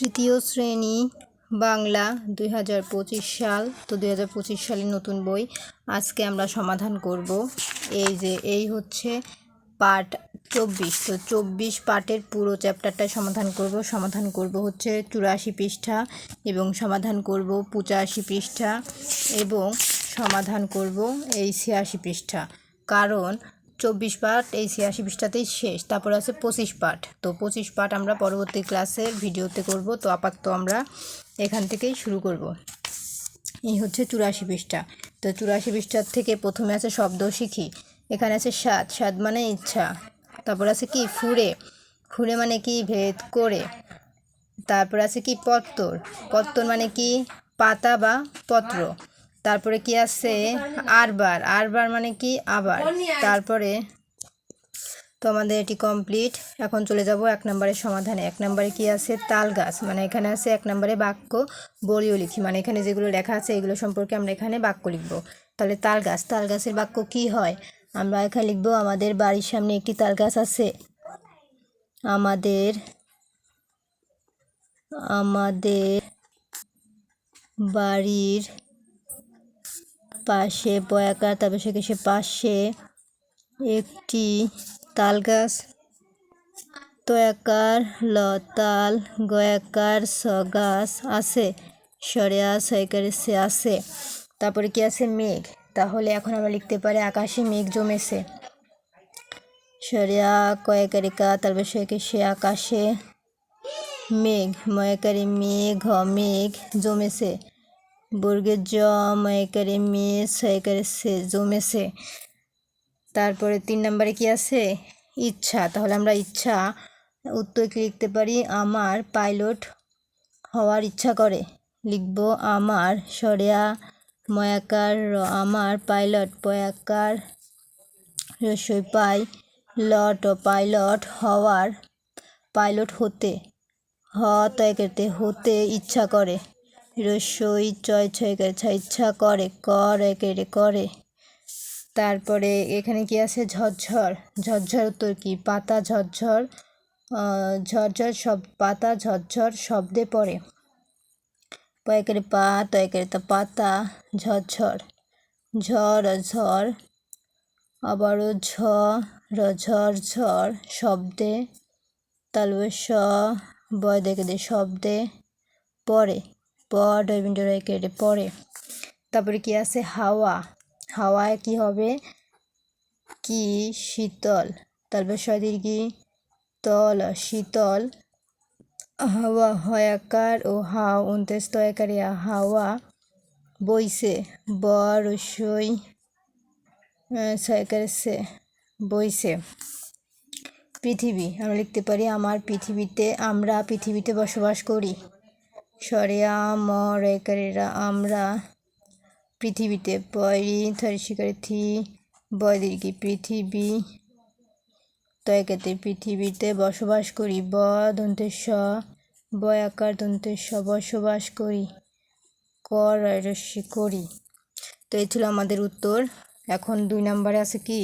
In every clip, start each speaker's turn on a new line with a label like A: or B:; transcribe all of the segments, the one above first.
A: তৃতীয় শ্রেণি, বাংলা, দুই হাজার পঁচিশ সাল তো দুই হাজার পঁচিশ সালের নতুন বই। আজকে আমরা সমাধান করব। এই যে, এই হচ্ছে পার্ট চব্বিশ। তো চব্বিশ পার্টের পুরো চ্যাপ্টারটাই সমাধান করব। সমাধান করব হচ্ছে চুরাশি পৃষ্ঠা এবং সমাধান করব পঁচাশি পৃষ্ঠা এবং সমাধান করব এই ছিয়াশি পৃষ্ঠা। কারণ চব্বিশ পার্ট, এই ছিয়াশি পৃষ্ঠাতেই শেষ। তারপর আছে পঁচিশ পার্ট। তো পঁচিশ পার্ট আমরা পরবর্তী ক্লাসের ভিডিওতে করব। তো আপাতত আমরা এখান থেকেই শুরু করব। এই হচ্ছে চুরাশি পৃষ্ঠা। তো চুরাশি পৃষ্ঠার থেকে প্রথমে আছে শব্দ শিখি। এখানে আছে স্বাদ স্বাদ মানে ইচ্ছা। তারপর আছে কি? ফুরে। ফুরে মানে কি? ভেদ করে। তারপর আছে কি? পত্তর। পত্তর মানে কি? পাতা বা পত্র। তারপরে কি আছে? আরবার। আরবার মানে কি? আবার। তারপরে তো আমাদের এটি কমপ্লিট এখন চলে যাব এক নম্বরের সমাধানে। এক নম্বরে কি আছে? তাল গাছ মানে এখানে আছে এক নম্বরে বাক্য বলিও লিখি। মানে এখানে যেগুলো লেখা আছে, এগুলো সম্পর্কে আমরা এখানে বাক্য লিখব। তাহলে তাল গাছ তাল গাছের বাক্য কি হয়? আমরা এখানে লিখব, আমাদের বাড়ির সামনে একটি তাল গাছ আছে। আমাদের আমাদের বাড়ির পাশে বয়াকার তারপর সে পাশে একটি তাল গাছ তয়াকার লতাল গয়াকার স গাছ আছে সরেয়া সয়কারে সে আছে তারপরে কি আছে? মেঘ। তাহলে এখন আমরা লিখতে পারি আকাশে মেঘ জমেছে। সরিয়া কয়েকারিকা তারপর সে সে আকাশে মেঘ। ময়কারি মেঘ মেঘ জমেছে। বর্গের জ ময়কারি মে ছয়কারে সে জমেছে তারপরে তিন নম্বরে কি আছে? ইচ্ছা। তাহলে আমরা ইচ্ছা, উত্তর কি লিখতে পারি? আমার পাইলট হওয়ার ইচ্ছা করে। লিখব, আমার সরিয়া ময়াকার আমার পাইলট পয়াকার রসই পাই লট ও পাইলট হওয়ার পাইলট হতে হ তয়কেতে হতে ইচ্ছা করে। রসই, চয়, ছয় ছা ইচ্ছা, করে, কর একেরে করে। তারপরে এখানে কি আছে? ঝরঝর। ঝরঝর উত্তর কি? পাতা, ঝরঝর ঝরঝর সব পাতা, ঝরঝর শব্দে পড়ে। পয়কেরে পা তয়কেরে তা, পাতা, ঝরঝর। ঝড় ঝড় আবারও ঝ ঝড় ঝড় শব্দে তালবে স বয় দেখে দে শব্দে পড়ে পড কেটে পড়ে। তারপরে কি আছে? হাওয়া। হাওয়ায় কি হবে? কি? শীতল। তারপর সদীর্ঘি তল। শীতল। হাওয়া হয়াকার ও হাও উনতেস তয়াকারিয়া হাওয়া বইছে। বর সই ছয়কারে বইছে। পৃথিবী। আমরা লিখতে পারি, আমার পৃথিবীতে, আমরা পৃথিবীতে বসবাস করি। সরেয়া ম রেকারেরা আমরা পৃথিবীতে পয়রি থরি শিকারি থি বয়দীর্ঘি পৃথিবী? তয়কাতে পৃথিবীতে বসবাস করি, ব দন্তেশ বয়াকার স বসবাস করি কর রস্যি করি। তো এই ছিল আমাদের উত্তর। এখন দুই নম্বরে আছে কি?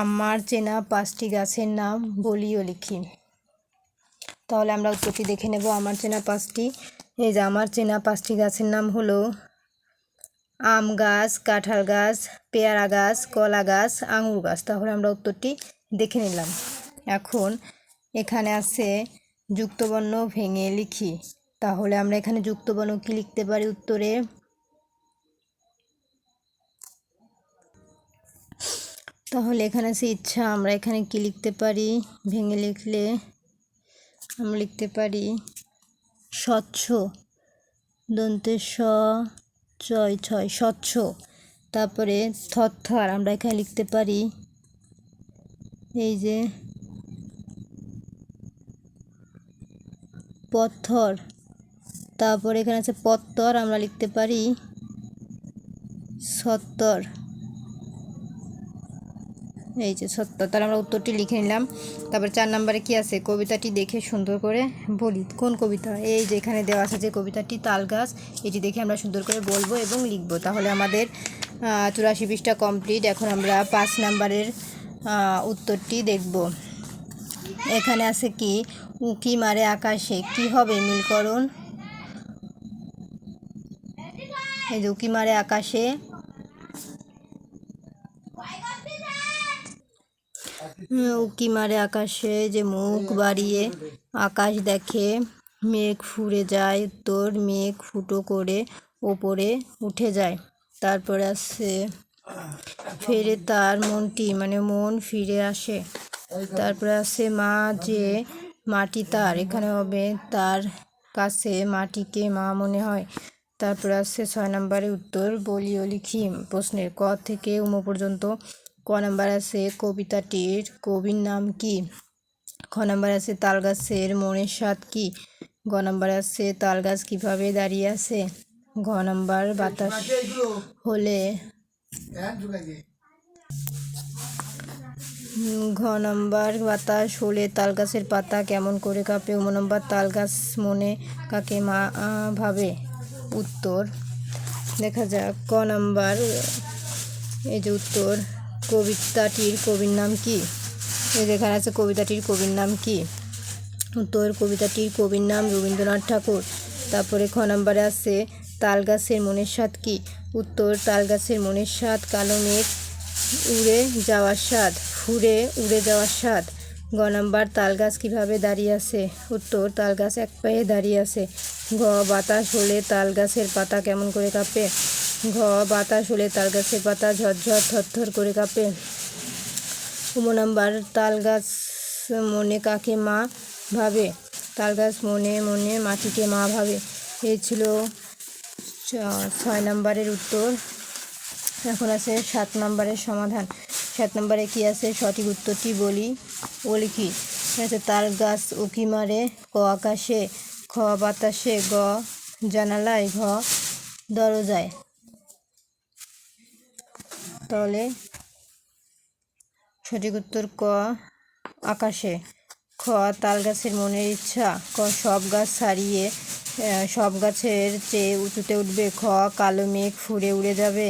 A: আমার চেনা পাঁচটি গাছের নাম বলিও লিখি। তাহলে আমরা উত্তরটি দেখে নেব, আমার চেনা পাঁচটি। এই যে আমার চেনা পাঁচটি গাছের নাম হলো আম গাছ, কাঁঠাল গাছ, পেয়ারা গাছ, কলা গাছ, আঙুর গাছ। তাহলে আমরা উত্তরটি দেখে নিলাম। এখন এখানে আছে যুক্তবর্ণ ভেঙে লিখি। তাহলে আমরা এখানে যুক্তবর্ণ কি লিখতে পারি উত্তরে? তাহলে এখানে আছে ইচ্ছা। আমরা এখানে কি লিখতে পারি? ভেঙে লিখলে আমরা লিখতে পারি স্বচ্ছ। দন্তে স ছয় ছয়, স্বচ্ছ। তারপরে থরথর আমরা এখানে লিখতে পারি। এই যে পথর। তারপরে এখানে আছে পত্তর, আমরা লিখতে পারি সত্তর। এই যে সত্য, তাহলে আমরা উত্তরটি লিখে নিলাম। তারপর চার নম্বরে কি আছে? কবিতাটি দেখে সুন্দর করে বলি, কোন কবিতা? এই যে এখানে দেওয়া আছে যে কবিতাটি তাল গাছ, এটি দেখে আমরা সুন্দর করে বলব এবং লিখব। তাহলে আমাদের চুরাশি পৃষ্ঠা কমপ্লিট এখন আমরা পাঁচ নাম্বারের উত্তরটি দেখব। এখানে আছে কি? উকি মারে আকাশে, কি হবে মিলকরণ এই যে উকি মারে আকাশে উকি মারে আকাশে, যে মুখ বাড়িয়ে আকাশ দেখে, মেঘ ফুরে যায়, তোর মেঘ ফুটো করে ওপরে উঠে যায়। তারপরে আসছে ফেরে তার মনটি মানে মন ফিরে আসে। তারপরে আছে মা যে মাটি তার, এখানে হবে তার কাছে মাটিকে মা মনে হয়। তারপরে আছে ছয় নম্বরে উত্তর, বলিও লিখি প্রশ্নের ক থেকে উম পর্যন্ত ক নাম্বার আছে কবিতাটির কবির নাম কি? খ নাম্বার আছে তাল গাছের মনের স্বাদ কি? গ নাম্বার আছে তাল গাছ কীভাবে দাঁড়িয়ে আছে? ঘ নাম্বার বাতাস হলে ঘ নম্বর বাতাস হলে তাল গাছের পাতা কেমন করে কাঁপে? উম নম্বর তাল গাছ মনে কাকে মা ভাবে? উত্তর দেখা যাক। ক নাম্বার, এই যে উত্তর। কবিতাটির কবির নাম কি? এই যেখানে আছে কবিতাটির কবির নাম কি? উত্তর, কবিতাটির কবির নাম রবীন্দ্রনাথ ঠাকুর। তারপরে খ নম্বরে আছে, তাল গাছের মনের স্বাদ কি? উত্তর, তাল গাছের মনের স্বাদ, কালো মেঘ উড়ে যাওয়ার স্বাদ, ফুরে উড়ে যাওয়ার স্বাদ। গ নম্বর, তাল গাছ কীভাবে দাঁড়িয়ে আছে? উত্তর, তাল গাছ এক পায়ে দাঁড়িয়ে আছে। গ, বাতাস হলে তাল গাছের পাতা কেমন করে কাঁপে? ঘ বাতাস হলে তাল গাছের পাতা ঝরঝর থরথর করে কাঁপে। উম নাম্বার, তাল গাছ মনে কাকে মা ভাবে? তাল গাছ মনে মনে মাটিকে মা ভাবে। এই ছিল ছয় নম্বরের উত্তর। এখন আছে সাত নম্বরের সমাধান। সাত নম্বরে কি আছে? সঠিক উত্তরটি বলি ও কি? আছে, তাল গাছ উকি মারে, ক আকাশে, খ বাতাসে, গ জানালায়, ঘ দরজায়। তাহলে সঠিক উত্তর ক, আকাশে। খ তাল গাছের মনের ইচ্ছা। ক, সব গাছ ছাড়িয়ে সব গাছের চেয়ে উঁচুতে উঠবে। খ, কালো মেঘ ফুরে উড়ে যাবে।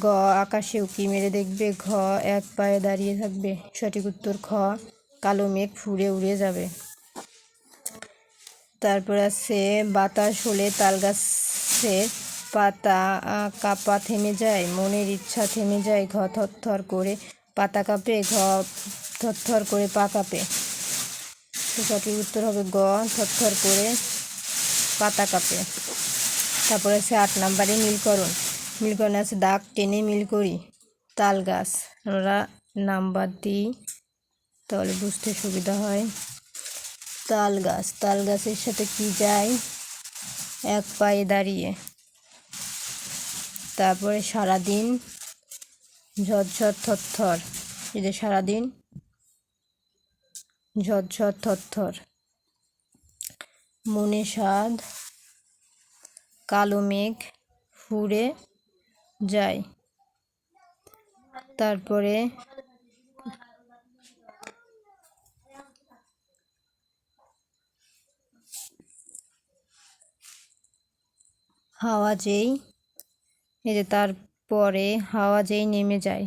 A: গ, আকাশে উকি মেরে দেখবে। ঘ, এক পায়ে দাঁড়িয়ে থাকবে। সঠিক উত্তর খ, কালো মেঘ ফুরে উড়ে যাবে। তারপর আছে বাতাস হলে তাল গাছের পাতা কাঁপা থেমে যায়, মনের ইচ্ছা থেমে যায়, ঘ থরথর করে পাতা কাঁপে, ঘ থরথর করে পা কাঁপে। সঠিক উত্তর হবে গ, থরথর করে পাতা কাঁপে। তারপরে আছে আট নাম্বারে মিলকরণ মিলকরণ আছে দাগ টেনে মিল করি, তাল গাছ। আমরা নাম্বার দিই, তাহলে বুঝতে সুবিধা হয়। তাল গাছ, তাল গাছের সাথে কি যায়? এক পায়ে দাঁড়িয়ে। তারপরে সারাদিন ঝরঝর থরথর। যে সারাদিন ঝরঝর থরথর। মনে স্বাদ, কালো মেঘ ফুরে যায়। তারপরে হাওয়া যেই এই যে তারপরে হাওয়া যেই নেমে যায়,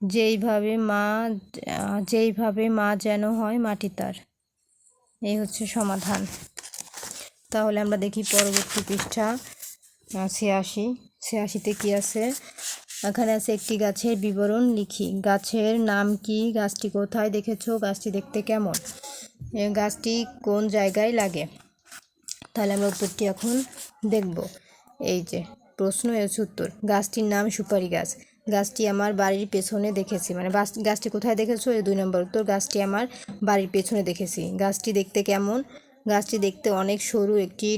A: যেইভাবে মা যেইভাবে মা যেন হয় মাটি তার। এই হচ্ছে সমাধান। তাহলে আমরা দেখি পরবর্তী পৃষ্ঠা ছিয়াশি। ছিয়াশিতে কী আছে? এখানে আছে একটি গাছের বিবরণ লিখি। গাছের নাম কি? গাছটি কোথায় দেখেছ? গাছটি দেখতে কেমন? গাছটি কোন জায়গায় লাগে? তাহলে আমরা উত্তরটি এখন দেখব। এই যে, প্রশ্ন এর উত্তর। গাছটির নাম সুপারি গাছ। গাছটি আমার বাড়ির পেছনে দেখেছি। মানে গাছটি কোথায় দেখেছ? এই দুই নম্বর উত্তর, গাছটি আমার বাড়ির পেছনে দেখেছি। গাছটি দেখতে কেমন? গাছটি দেখতে অনেক সরু, একটি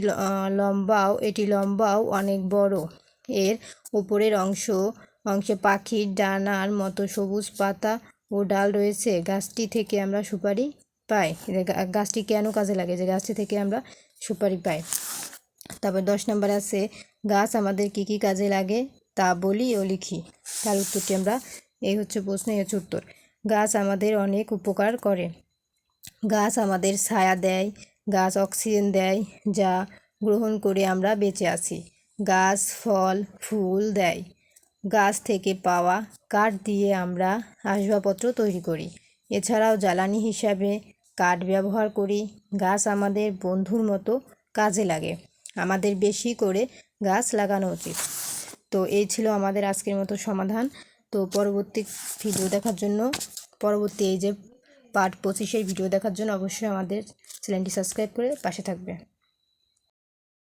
A: লম্বাও, এটি লম্বাও অনেক বড়। এর উপরের অংশ, অংশে পাখির ডানার মতো সবুজ পাতা ও ডাল রয়েছে। গাছটি থেকে আমরা সুপারি পাই। গাছটি কেন কাজে লাগে? যে গাছটি থেকে আমরা সুপারি পাই। তারপর দশ নম্বর আছে গাছ আমাদের কি কি কাজে লাগে তা বলি ও লিখি। তার উত্তরটি আমরা, এই হচ্ছে প্রশ্ন, এই হচ্ছে উত্তর। গাছ আমাদের অনেক উপকার করে। গাছ আমাদের ছায়া দেয়, গাছ অক্সিজেন দেয়, যা গ্রহণ করে আমরা বেঁচে আছি। গাছ, ফল, ফুল দেয়। গাছ থেকে পাওয়া কাঠ দিয়ে আমরা আসবাবপত্র তৈরি করি। এছাড়াও জ্বালানি হিসাবে কাঠ ব্যবহার করি। গাছ আমাদের বন্ধুর মতো কাজে লাগে। আমাদের বেশি করে গাছ লাগানো উচিত। তো এই ছিল আমাদের আজকের মতো সমাধান। তো পরবর্তী ভিডিও দেখার জন্য, পরবর্তী এই যে পার্ট পঁচিশের ভিডিও দেখার জন্য অবশ্যই আমাদের চ্যানেলটি সাবস্ক্রাইব করে পাশে থাকবে।